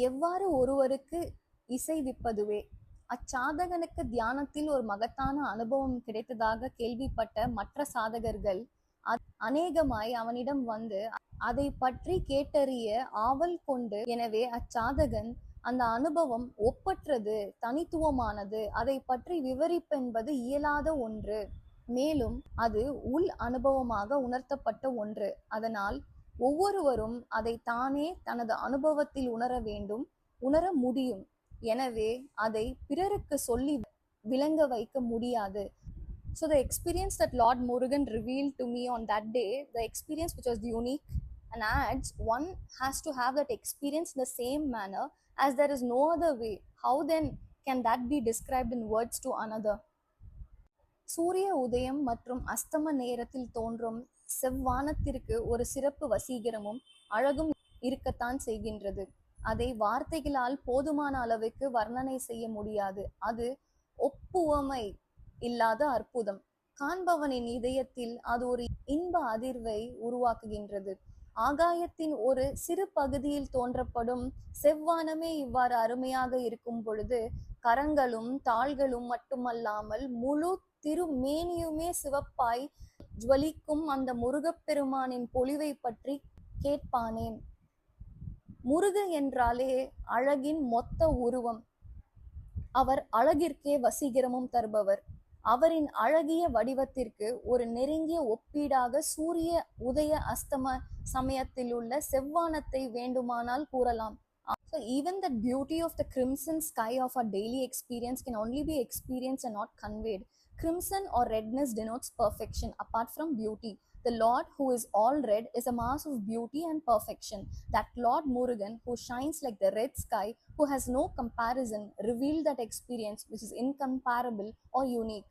எவ்வாறு ஒருவருக்கு இசைவிப்பதுவே அச்சாதகனுக்கு தியானத்தில் ஒரு மகத்தான அனுபவம் கிடைத்ததாக கேள்விப்பட்ட மற்ற சாதகர்கள் அநேகமாய் அவனிடம் வந்து அதை பற்றி கேட்டறிய ஆவல் கொண்டு எனவே அச்சாதகன் அந்த அனுபவம் ஒப்பற்றது தனித்துவமானது அதை பற்றி விவரிப்பென்பது இயலாத ஒன்று. மேலும் அது உள் அனுபவமாக உணர்த்தப்பட்ட ஒன்று. அதனால் ஒவ்வொருவரும் அதை தானே தனது அனுபவத்தில் உணர வேண்டும் உணர முடியும் எனவே அதை பிறருக்கு சொல்லி விளங்க வைக்க முடியாது So the experience that Lord Murugan revealed to me on that day, the experience which was unique and adds, one has to have that experience in the same manner as there is no other way. How then can that be described in words to another? சூரிய உதயம் மற்றும் அஸ்தம நேரத்தில் தோன்றும் செவ்வானத்திற்கு ஒரு சிறப்பு வசீகரமும் அழகும் இருக்கத்தான் செய்கின்றது. அதை வார்த்தைகளால் போதுமான அளவுக்கு வர்ணனை செய்ய முடியாது. அது ஒப்புவமை இல்லாத அற்புதம். காண்பவனின் இதயத்தில் அது ஒரு இன்ப அதிர்வை உருவாக்குகின்றது. ஆகாயத்தின் ஒரு சிறு பகுதியில் தோன்றப்படும் செவ்வானமே இவ்வாறு அருமையாக இருக்கும் பொழுது கரங்களும் தாள்களும் மட்டுமல்லாமல் முழு திருமேனியுமே சிவப்பாய் ஜுவலிக்கும் அந்த முருகப்பெருமானின் பொலிவை பற்றி கேட்பானேன். முருக என்றாலே அழகின் மொத்த உருவம். அவர் அழகிற்கே வசீகரமும் தருபவர். அவரின் அழகிய வடிவத்திற்கு ஒரு நெருங்கிய ஒப்பீடாக சூரிய உதய அஸ்தம சமயத்தில் உள்ள செவ்வானத்தை வேண்டுமானால் கூறலாம். So even the beauty of the crimson sky of our daily experience can only be experienced and not conveyed. Crimson or redness denotes perfection apart from beauty. The Lord who is all red is a mass of beauty and perfection. That Lord Murugan who shines like the red sky, who has no comparison, revealed that experience which is incomparable or unique.